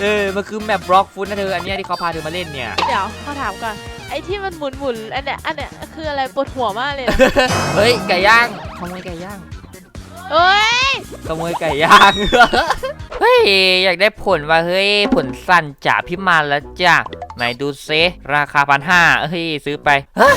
เออมันคือแมปบล็อกฟุตนะเธออันเนี้ยที่เขาพาเธอมาเล่นเนี่ย เดี๋ยวเขาถามก่อน ไอ้ที่มันหมุนหมุนๆอันเนี้ยอันเนี้ยคืออะไรปวดหัวมากเลยนะเฮ้ยไก่ย่างขโมยไก่ย่างเอ้ยขโมยไก่ย่าง เฮ้ยอยากได้ผลว่าเฮ้ยผลสั้นจ่าพิมานแล้วจ้ะไหนดูเซราคาพันห้าเฮ้ยซื้อไปเฮ้ย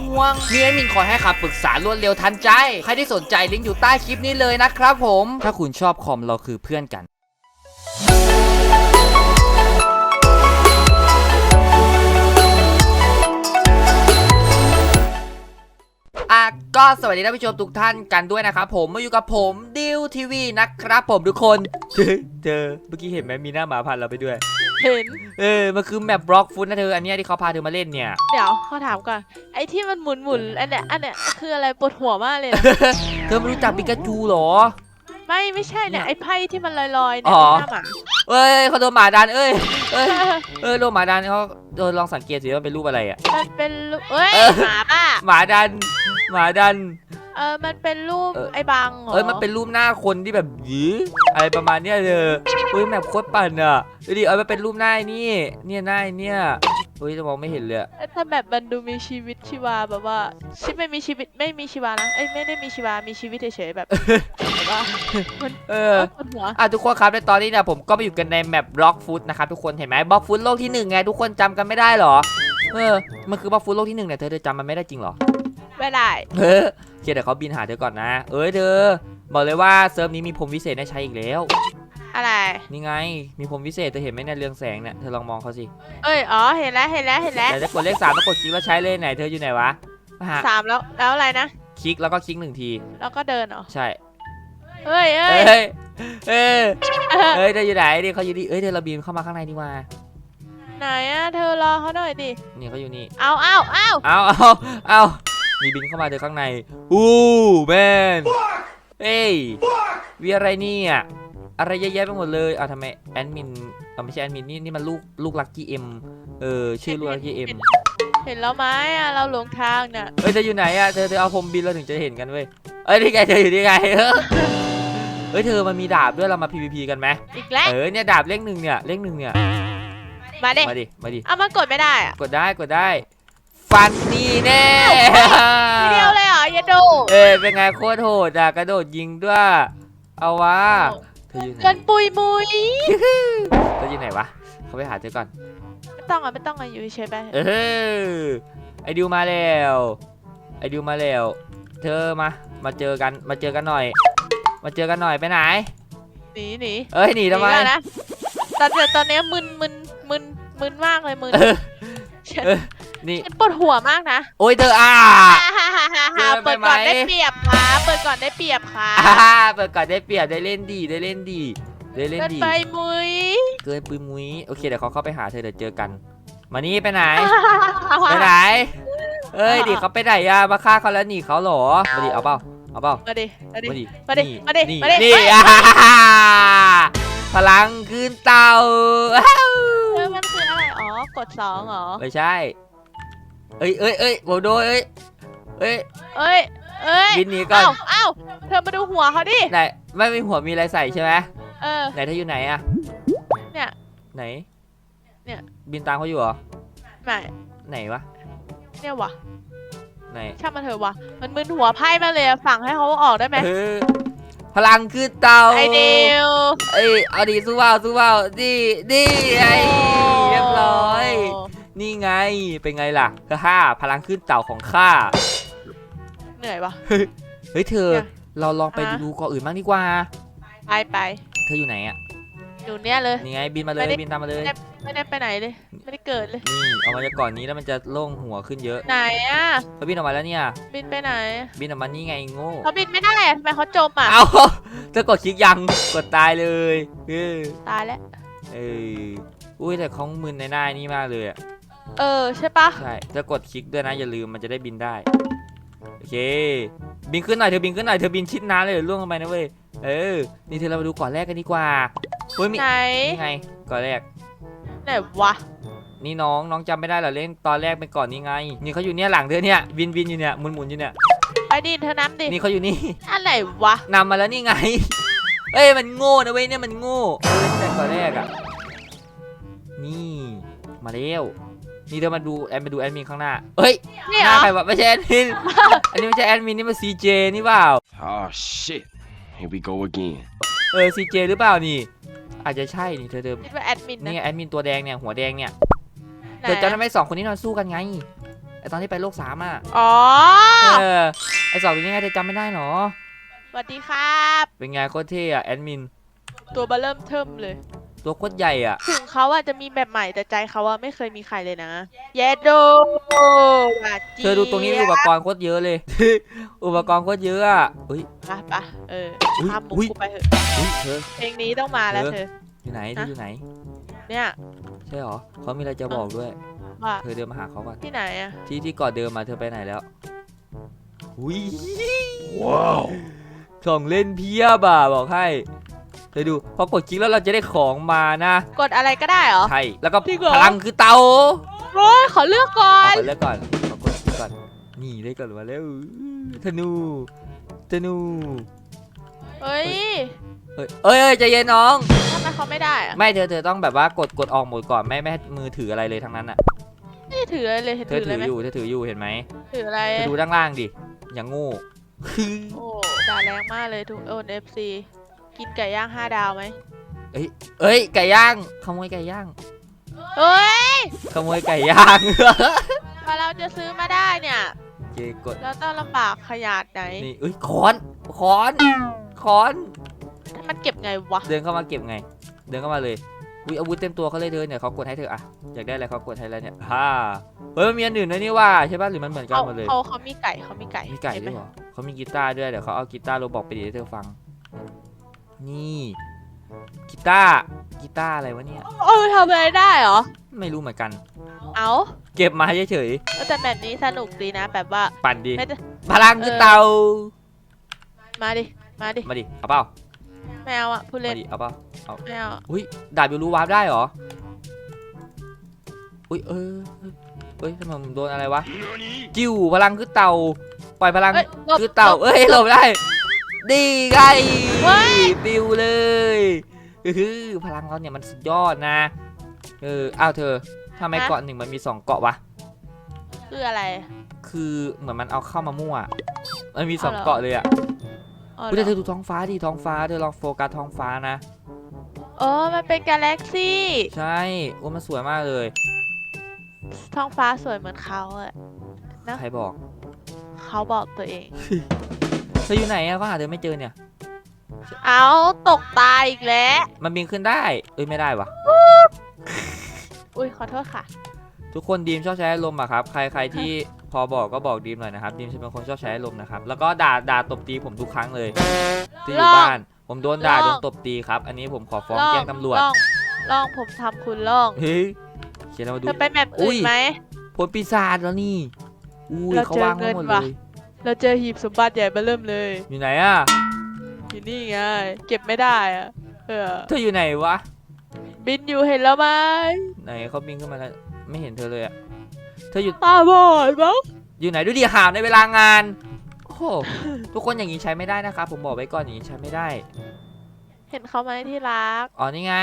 ห่วงมีแอดมินคอยให้คำปรึกษารวดเร็วทันใจ ใครที่สนใจลิงก์อยู่ใต้คลิปนี้เลยนะครับผม ถ้าคุณชอบคอมเราคือเพื่อนกันอะก็สวัสดีท่านผู้ชมทุกท่านกันด้วยนะครับผมมาอยู่กับผมดิวทีวีนะครับผมทุกคนเจอเจอเมื่อกี้เห็นไหมมีหน้าหมาพันเราไปด้วย เห็น เออ มันคือแมปบล็อกฟุตนะเธอ อันเนี้ยที่เขาพาเธอมาเล่นเนี่ย เดี๋ยวเขาถามก่อน ไอ้ที่มันหมุนหมุนๆอันเนี้ยอันเนี้ยคืออะไรปวดหัวมากเลยนะเธอไม่รู้จักปิกาจูเหรอ ไม่ไม่ใช่เนี่ยเนี่ยไอ้ไพ่ที่มันลอยๆอ๋เนี่ยอหน้าหมาเอ้ยเขาโดนหมาดันเอ้ย เอ้ย เออโดนหมาดันเขาโดนลองสังเกตสิว่าเป็นรูปอะไรอะมันเป็นรูปเอ้ยเออ หมาป่ะหมาดัน หมาดัน เออมันเป็นรูปเออ ไอ้บังเหรอเอ้ยมันเป็นรูปหน้าคนที่แบบหยีอะไรประมาณเนี้ยเลยเฮ้ยแมปโคตรปั่นอะดูดิเอ้ยมันเป็นรูปหน้าไอ้นี่ เนี่ยหน้าไอ้เนี่ยเฮ้ยจะมองไม่เห็นเลยอะเอ้ยถ้าแบบมันดูมีชีวิตชีวาแบบว่าชีวิตไม่มีชีวิตไม่มีชีวานะเอ้ยไม่ได้มีชีวามีชีวิตเฉยๆแบบ แบบว่ามันเอเออ อปวดหัว อะทุกคนครับในตอนนี้เนี่ยผมก็ไปอยู่กันในแมปบล็อกฟุตนะครับทุกคนเห็นไหมบล็อกฟุตโลกที่หนึ่งไงทุกคนจำกันไม่ได้เหรอเออมันคือบล็อกฟุตโลกที่หนึ่งเนี่ยเธอเธอจำมันไม่ได้จริงเหรอ ไม่ได้ เออโอ เคเดี๋ยวเขาบินหาเธอก่อนนะ เอ้ยเธอ บอกเลยว่าเซิร์ฟนี้มีพรมวิเศษให้ใช้อีกแล้ว อะไรนี่ไง มีพรมวิเศษเธอเห็นไหมเนี่ยเรืองแสงเนี่ยเธอลองมองเขาสิเอ้ยอ๋อเห็นแล้วเห็นแล้วเห็นแล้วแต่ถ้ากดเลขสามแล้วกดคลิกแล้วใช้เลยไหนเธออยู่ไหนวะมาหาสามแล้วแล้วอะไรนะ คลิกแล้วก็คลิกหนึ่งที แล้วก็เดินเหรอใช่เฮ้ยเอ้เอ้ยยเอ้ยเอ้ยเธออยู่ไหนดิเขาอยู่ดิเอ้ยเธอเราบินเข้ามาข้างในดีกว่าไหนอะเธอรอเขาหน่อยดินี่เขาอยู่นี่เอาเอาเอาเอาเอาเอา มีบินเข้ามาเจอข้างใน อู้แมนเฮ้ยวีอะไรเนี่ยอะไรเยอะแยะไปหมดเลยอะทำไมแอดมินอะไม่ใช่แอดมินนี่นี่มันลูกลูกลักกี้เอ็มเออชื่อลูกลักกี้เอ็มเห็นแล้วไหมอะเราหลงทางเนี่ยเฮ้ยเธออยู่ไหนอะเธอเธอเอาผมบินเราถึงจะเห็นกันเว้ยเอ้ยนี่ไงเธออยู่นี่ไงเฮ้ยเธอมันมีดาบด้วยเรามา PVP กันไหมอีกแล้วเออเนี่ยดาบเลขหนึ่งเนี่ยเลขหนึ่งเนี่ยมาดิมาดิมาดิเอามันกดไม่ได้อะกดได้กดได้ ฟันนี่แน่ทีเดียวเลยเหรออย่าดูเอ้ยเป็นไงโคตรโหดอะกระโดดยิงด้วย เอาวะเธออยู่ไหนเกินปุยมุยเธออยู่ไหนวะเขาไปหาเธอก่อน ไม่ต้องอะไม่ต้องอะอยู่เฉยๆไปเออไอดิวมาแล้วไอดิวมาแล้ว เธอมา มาเจอกันมาเจอกันหน่อย มาเจอกันหน่อยไปไหนหนีหนีเอ้ยหนีทำไมก่อนนะตอนเดี๋ยวตอนเนี้ยมึนมึนมึนมึนมากเลยมึนเออฉั นเออนี่ ฉันปวดหัวมากนะโอ้ยเธออ่าฮ่าฮ่าฮ่าฮ่าเกินไปเปิดก่อนไหม ได้เปรียบค่ะเปิดก่อนได้เปรียบค่ะอ่าเปิดก่อนได้เปรียบได้เล่นดีได้เล่นดีได้เล่นเกินดี ไปมุยเกินปุยมุ้ยโอเคเดี๋ยวเขาเข้าไปหาเธอเดี๋ยวเจอกัน มานี่ไปไหน ไปไหนเอ้ยดิเขาไปไหนอะมาฆ่าเขาแล้วหนีเขาเหรอมาดิเอาเปล่าเอาเปล่ามาดิมาดิ มาดิมาดินี่มาดินี่มาดิ นี่เฮ้ยอ่าพลังคืนเต่าอ้าวเออมันคืออะไรอ๋อกดสองเหรอไม่ใช่ เอ้ยเอ้ยเอ้ยโบโดเอ้ยเอ้ยเอ้ยเอ้ยบินหนีก่อนเอ้าเอ้าเธอมาดูหัวเขาดิ ไหนไม่มีหัวมีอะไรใส่ใช่ไหมเออ ไหนเธออยู่ไหนอะเนี่ย ไหนเนี่ย บินตามเขาอยู่เหรอไหนไหนวะเนี่ยวะไหนช่างมันเถอะวะ มันมึนหัวไพ่มาเลยอะฝั่งให้เขาออกได้ไหมเออพลังคืนเต่าไอเดียวเอ้ยเอาดีสู้เปล่าสู้เปล่าดีดีไอ้เรียบร้อย นี่ไง เป็นไงล่ะฮ่าพลังขึ้นเต่าของข้า เหนื่อยวะเฮ้ยเธอ เนี่ยเราลองไปอะ ดูเกาะอื่นบ้างดีกว่า ไปไปเธออยู่ไหนอะ อยู่เนี่ยเลย นี่ไงบินมาเลยไม่ได้ บินตามมาเลย ไม่ได้ไปไหนเลย ไม่ได้เกิดเลย นี่ออกมาจากเก่อนนี้แล้วมันจะโล่งหัวขึ้นเยอะไหนอะเขาบินออกมาแล้วเนี่ย บินไปไหนบินออกมานี่ไงโง่ เขาบินไม่ได้อะทำไมเขาจมอะเอาเธอกดคลิกยัง กดตายเลย เออตายแล้ว เอออุ้ยแต่เขามึนในหน้านี่มากเลยอะ เออใช่ปะใช่จะกดคลิกด้วยนะอย่าลืมมันจะได้บินได้โอเค บินขึ้นหน่อยเธอบินขึ้นหน่อยเธอบินชิดน้ำเลยเดี๋ยวล่วงลงไปนะเว้ยเออ นี่เธอเรามาดูก่อนแรกกันดีกว่าเฮ้ยมีไหนนี่ไงก่อนแรกไหนวะนี่น้องน้องจำไม่ได้เหรอเล่นตอนแรกเป็นก่อนนี้ไง นี่เขาอยู่เนี่ยหลังเธอเนี่ยวินวินอยู่เนี่ยหมุนหมุนอยู่เนี่ยไปดิเธอน้ำดินี่เขาอยู่นี่อะไรวะนำมาแล้วนี่ไงเอ้ยมันโง่นะเว้ยเนี่ยมันโง่เออตั้งแต่ก่อนแรกอะนี่มาเร็ว นี่เธอมาดูแอดมาดูแอดมินข้างหน้าเอ้ยนี่หเหรน้าอใครวะไม่ใช่แอดมิน อันนี้ไม่ใช่แอดมินนี่มันซีเจนี่เปล่า Oh shit. Here we go again. เออซีเจหรือเปล่านี่ อาจจะใช่นี่เธอเธอคิดว่าแอดมินนะนี่ไงแอดมินตัวแดงเนี่ยหัวแดงเนี่ยไหนเธอจำได้ไหมสองคนนี้นอนสู้กันไงไอตอนที่ไปโลกสามอะอ๋อเออไอสองคนนี้ไงเธอจำไม่ได้หรอ สวัสดีครับ เป็นไงโคตรเท่อะแอดมินตัวเบอร์เริ่มเทิมเลย ตัวโคตรใหญ่อะ ถึงเขาอาจจะมีแบบใหม่แต่ใจเขาอะไม่เคยมีใครเลยนะ เยดโดหวานจี๊ยบเธอดูตรงนี้มีอุปกรณ์โคตรเยอะเลย อุปกรณ์โคตรเยอะอะเฮ้ย ปะปะเอออุ๊ยข้ามมุกอุ๊ย กูไปเถอะเฮ้ยเธอ เพลงนี้ต้องมาแล้วเออเธออยู่ไหนเธออยู่ไหน เนี่ย ใช่หรอเขามีอะไรจะบอกด้วย ว่าเธอเดินมาหาเขาก่อน ที่ไหนอะที่ที่ก่อนเดิมมาเธอไปไหนแล้วอุ้ย Whoa. ของเล่นเพียบอะบอกให้ เธอดูพอกดคลิกแล้วเราจะได้ของมานะกดอะไรก็ได้เหรอ ใช่แล้วก็จริงเหรอ พลังคือเตาโอ้ยขอเลือกก่อเอาน ไปเลือกก่อนขอกดคลิกก่อนนี่ได้ก่อนมาแล้วธนูธนูเฮ้ยเอ้ยเอ้ยเอ้ยใจเย็นน้อง ทำไมเขาไม่ได้อะไม่เธอเธอต้องแบบว่ากดกดออกหมดก่อนไม่ไม่ให้มือถืออะไรเลยทั้งนั้นอะไม่ได้ถืออะไรเลยเห็นเธอถือถืเลยอไหมอยู่เธอถืออยู่เห็นไหมถืออะไร เธอดูด้านล่างดิอย่างโง่โอ้ด่าแรงมากเลยทุกโอนเอฟซี กินไก่ย่างห้าดาวไหมเอ้ยไก่ย่างขโมยไก่ย่างเฮ้ยขโมยไก่ย่าง พอเราจะซื้อมาได้เนี่ย เจกดเราต้องลำบากขนาดไหนนี่เอ้ยค้อนค้อนค้อน มันเก็บไงวะเดินเข้ามาเก็บไง เดินเข้ามาเลยอุ้ยอาวุธเต็มตัวเขาเลยเดินเนี่ยเขากดให้เธออะอยากได้อะไรเขากดให้แล้วเนี่ยฮ่าเฮ้ยมันมีอันอื่นด้วยนี่ว่าใช่ป่ะหรือมันเหมือนกันเขาหมดเลยเขาเขามีไก่เขามีไก่มีไก่เห็นด้วยไหเหรอเขามีกีตาร์ด้วยเดี๋ยวเขาเอากีตาร์โรบอกไปดีดให้เธอฟัง นี่กีตาร์กีตาร์อะไรวะเนี่ย เออทำอะไรได้เหรอ ไม่รู้เหมือนกัน เอาเก็บมาเฉยแต่แบบนี้สนุกดีนะแบบว่าๆปั่นดี ไม่ได้ พลังคือเออเตามาดิ มาดิมาดิเอาเปล่าแมวอะพูดเล่มานดิเอาเปล่าแมวอะอุ้ยดาบยูรู้วาร์ปได้เหรออุ้ยเออเฮ้ยทำไมผมโดนอะไรวะจิ้วพลังคือเต่าปล่อยพลังเอ้ยหลบคือเต่าหลบเอ้ยหลบได้ ดีไงเฮ้ย ปิวเลยคือพลังเราเนี่ยมันสุดยอดนะ เอออ้าวเธอทำไมเกาะหนึ่งมันมีสองเกาะวะ คืออะไรคือเหมือนมันเอาเข้ามามั่ว มันมีสองเอาเหรอเกาะเลยอะอ๋ออุ๊ยเหรแต่อเธอดูท้องฟ้าดิท้องฟ้า เธอลองโฟกัสท้องฟ้านะ เออมันเป็นกาแล็กซี่ใช่โอ้มันสวยมากเลย ท้องฟ้าสวยเหมือนเขาอะ นะ ใครบอก เขาบอกตัวเองเธ ออยู่ไหนอะก็หาเธอไม่เจอเนี่ย เอาตกตายอีกแล้วมันบินขึ้นได้เอ้ยไม่ได้วะอุ้ยขอโทษค่ะ ทุกคนดีมชอบใช้อารมณ์อะครับใครใครที่พอบอกก็บอกดีมหน่อยนะครับดีมจะเป็นคนชอบใช้อารมณ์นะครับแล้วก็ด่าด่าตบตีผมทุกครั้งเลยที่อยู่บ้าน ผมโดนด่าโดนตบตีครับ อันนี้ผมขอฟ้องแจ้งตำรวจลองลองผมทำคุณลองเฮ้ยเขียนเอามาดูจะไปแบบอื่นไหมผลปีศาจแล้วนี่อุ้ยเขาเจอวางไว้หมดเงินเลว่ะย เราเจอหีบสมบัติใหญ่เบ้อเริ่มเลย อยู่ไหนอะอยู่นี่ไง เก็บไม่ได้อะเออ เธออยู่ไหนวะ บินอยู่เห็นแล้วไหมไหนเขาบินขึ้นมาแล้ว ไม่เห็นเธอเลยอะเธออยู่ตาบอดมั้งอยู่ไหนดูดิหาวในเวลางาน โอ้โห ทุกคนอย่างนี้ใช้ไม่ได้นะครับ ผมบอกไว้ก่อนอย่างนี้ใช้ไม่ได้ เห็นเขาไหมที่รัก อ๋อนี่ไง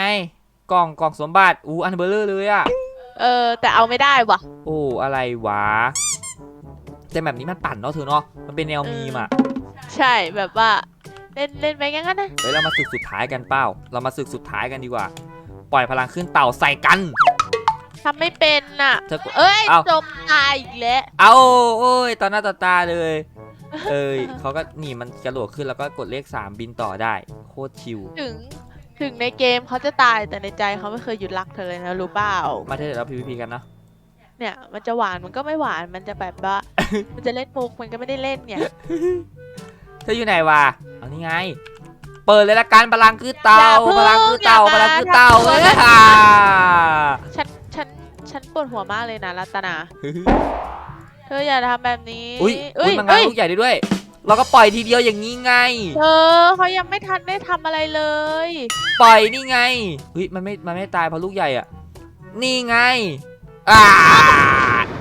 กล่องกล่องสมบัติ อู้อันเบลเลอร์เลยอะเออ แต่เอาไม่ได้ว่ะ โอ้อะไรวะ แต่แบบนี้มันปั่นเนาะเธอเนาะมันเป็นแนวมีมอะใช่แบบว่าเล่นเล่นไปงั้นก็นะ เฮ้ยเรามาศึกสุดท้ายกันเป้าเรามาศึกสุดท้ายกันดีกว่า ปล่อยพลังขึ้นเต่าใส่กันทำไม่เป็นน่ะ เธอกดเอ้ยเอ้าจมตายอีกแล้ว เอาโอ้ยตอนหน้าต่อตาเลย เอ้ยเขาก็หนีมันกระโดดขึ้นแล้วก็กดเลข 3 บินต่อได้ โคตรชิว ถึงถึงในเกมเขาจะตายแต่ในใจเขาไม่เคยหยุดรักเธอเลยนะรู้เปล่า มาเถอะเดี๋ยวเรา PVP กันเนาะ เนี่ย มันจะหวานมันก็ไม่หวานมันจะแบบว่า มันจะเล่นมุกมันก็ไม่ได้เล่นเนี่ยเธออยู่ไหนวะเอานี่ไง เปิดเลยละกันพลังคือเต่าอย่าเพิ่งพลังคือเต่าอย่าพลังคือมาเต่าทำตัวเอ้ยแบบนี้อ่าฉันฉันฉันปวดหัวมากเลยนะรัตนาเธออย่าทำแบบนี้อุ้ยอุ้ยมันงานเอ้ยลูกใหญ่ได้ด้วย เราก็ปล่อยทีเดียวอย่างนี้ไง เธอเขายังไม่ทันได้ทำอะไรเลย ปล่อยนี่ไงเฮ้ยมันไม่มันไม่ตายเพราะลูกใหญ่อะนี่ไง อ่า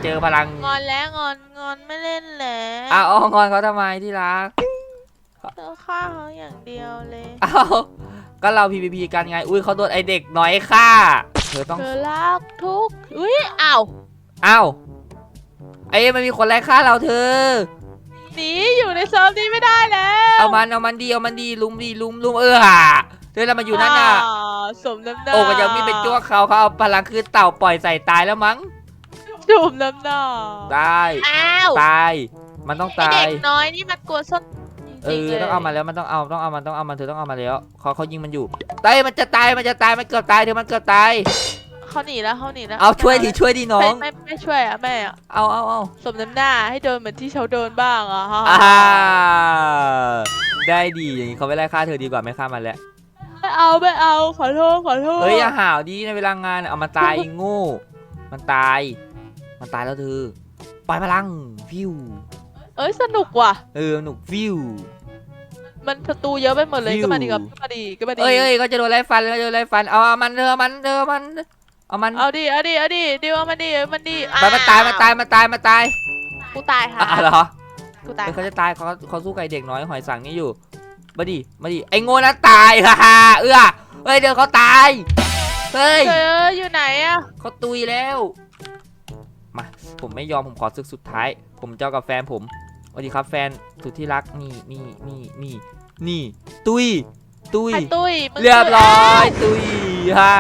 เจอพลังงอนแล้วงอนงอนไม่เล่นแล้วอ้าวเอางอนเขาทำไมที่รักเธอฆ่าเขาอย่างเดียวเลยอ้าวก็เรา PVP กันไง อุ้ยเขาโดนไอเด็กน้อยฆ่า เธอต้องเธอรักทุก อุ้ยอ้าวอ้าวไอ้มันมีคนไล่ฆ่าเราเธอหนีอยู่ในเซิร์ฟนี้ไม่ได้แล้ว เอามันเอามันดีเอามันดีลุมดีลุมลุมเออ เธอเรามาอยู่นั่นน่ะอ่าสมน้ำหน้าโอ้ก็ยังมีเป็นจ้วกเขาเขาเอาพลังคือเต่าปล่อยใส่ตายแล้วมั้งจุ่มน้ำหน้าตายอ้าวตาย มันต้องไอตาเด็ย กน้อยนี่มันกลัวส้นจเอริงๆอเลยต้องเอามาแล้วมันต้องเอาต้องเอามันต้องเอามันเธอต้องเอามาแล้วเขาเขายิงมันอยู่ตายมันจะตายมันจะตายมันเกือบตายเธอมันเกือบตายเขาหนีแล้วเขาหนีแล้วเอาช่วยดิช่วยดิน้อไม่ง ไม่ไม่ช่วยอะแม่อะเอาเอาเอาสมน้ำหน้าให้โดนเหมือนที่เขาโดนบ้างอะฮะอ่าได้ดีอย่างนี้เขาไม่ไล่ฆ่าเธอดีกว่าไม่ฆ่ามันแล้วไม่ เอาไม่เอาขอโทษขอโทษเฮ้ยอย่าหาวดีในเวลางานเอามันตายไอ้โง่มันตาย มันตายแล้วเธอปล่อยพลังฟิวเอ้ยสนุกว่ะเออหนุกฟิวมันศัตรูเยอะไปหมดเลยฟิวก็มาดีครับก็มาดีก็มาดีเอ้ยเอ้ยก็จะโดนไล่ฟันก็จะโดนไล่ฟันเอาเอามันเธอมันเธอมันเอามันเอาดิเอาดิเอาดิดิว่ามันดิเอามันดิมันมันตายมันตายมันตายมันตายกูตายค่ะอะเหรอกูตายเฮ้ยเขาจะตายเขาเขาสู้กับไอ้เด็กน้อยหอยสังนี่อยู่ มาดิ มาดิ ไอ้โง่นั้นตายฮ่าฮ่าเอื้อเฮ้ยเดี๋ยวเขาตาย เฮ้ย เธออยู่ไหนอะเขาตุยแล้ว มา ผมไม่ยอม ผมขอศึกสุดท้าย ผมเจ้ากับแฟนผมสวัสดีครับแฟนสุดที่รัก นี่นี่นี่นี่นี่ ตุย ตุย ไอ้ตุ้ยมึงเรียบร้อย ตุยฮ่า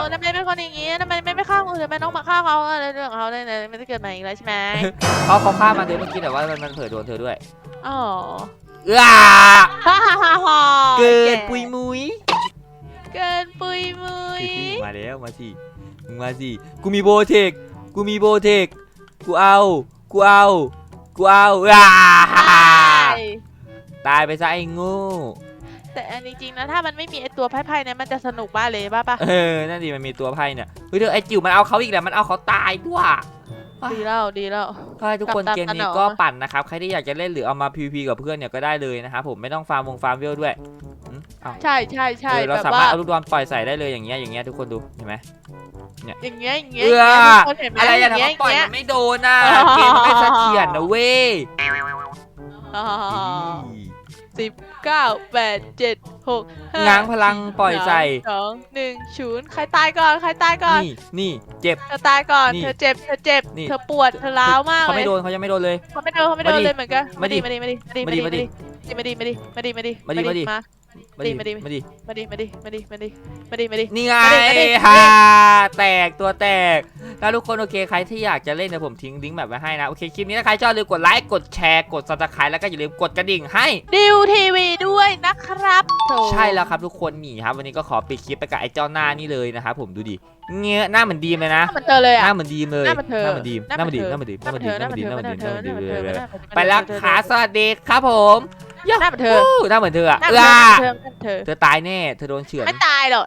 โอ้ทำไมเป็นคนอย่างงี้ทำไมไม่ไม่ฆ่าคนอื่นทำไมต้องมาฆ่าเขาอะไรเรื่องของเขาเนี่ยเนี่ยไม่ได้เกิดมาอีกแล้วใช่ไหม เขาเขาฆ่ามันเธอเมื่อกี้แต่ว่ามันมันเผลอโดนเธอด้วย อ๋อเอื้อฮ่าฮ่าฮ่าฮ่าเกินปุยมุยเกินปุยมุยมาแล้วมาสิมึงมาสิกูมีโบเทคกูมีโบเทคกูเอากูเอากูเอาอ่าใช่ตายไปซะไอ้โงูแต่อันจริงๆนะถ้ามันไม่มีไอตัวไพ่ๆเนี่ยมันจะสนุกบ้าเลยบ้าปะเออนั่นดิมันมีตัวไพ่เนี่ยเฮ้ยเดี๋ยวไอ้จิ๋วมันเอาเขาอีกแล้วมันเอาเขาตายด้วย ดีแล้วดีแล้วใช่ทุกคนกับตันเกมนี้สนองก็ปั่นนะครับ ใครที่อยากจะเล่นหรือเอามา PVP กับเพื่อนเนี่ยก็ได้เลยนะครับผมไม่ต้องฟาร์มวงฟาร์มเวลด้วยอืมเอาใช่ใช่ใช่เออเราแบบสาว่ามารถเอาลูกดอนปล่อยใส่ได้เลยอย่างเงี้ยอย่างเงี้ยทุกคนดูเห็นไหมอย่างเงี้ยอย่างเงี้ยเอื้อทุกคนเห็นไหมอะไรอย่าอย่างทำเงี้ยว่าปล่อยอย่างมัเงี้ยนไม่โดนน่ะเกมมันไม่เสถียรนะเว้ยอ๋อ สิบเก้าแปดเจ็ดหกห้ง้างพลังปล่อยใส่ สองหนึ่งศูนย์ใครตายก่อนใครตายก่อน นี่นี่เจ็บ เธอตายก่อน นี่เธอเจ็บ เธอเจ็บ นี่ เธอปวด เธอร้าวมากเขาเลไม่ยโดนเขายังไม่โดนเลย เขาไม่โดนเขาไม่โดนมาดิเลยเหมือนกันมาดิมาดิมาดิมาดิมาดิมาดิมาดิมาดิมาดิมาดิมาดิมาดิมามาดิ มาดิมาดิมาดิมาดิมาดิมาดิมาดิมาดินี่ไงมาดิมาดิฮ่าแตกตัวแตก แล้วทุกคนโอเคใครที่อยากจะเล่นเดี๋ยวผมทิ้งลิงก์แบบไว้ให้นะ โอเคคลิปนี้ถ้าใครชอบอย่าลืมกดไลค์กดแชร์กดซับสไครต์แล้วก็อย่าลืมกดกระดิ่งให้ดิวทีวีด้วยนะครับโถใช่แล้วครับทุกคนนี่ครับ วันนี้ก็ขอปิดคลิปไปกับไอ้เจ้าหน้านี่เลยนะครับผมดูดิเงี้ยหน้าเหมือนดีมเลยนะเหมือนเธอเลยหอะน้าเหมือนดีมเลยหน้าเหมือนเธอหน้าเหมือนดีมหน้าเหมือนดีมหน้าเหมือนดีมหหน้าน้าเหเหมืมืออนนเธดีอมหหน้าน้าเหเหมืมืออนนเธดีอมหน้าเหมือนเธอหน้าเหมือนเธอหน้าเหมือนเธอไปรักขาสวัสดีครับผม หน้าเหมือนเธอหน้าเหมือนเธออะหเอน้าอเหมือนเธอหน้าเหมือนเธอ เธอตายแน่ เธอโดนเฉือน ไม่ตายหรอก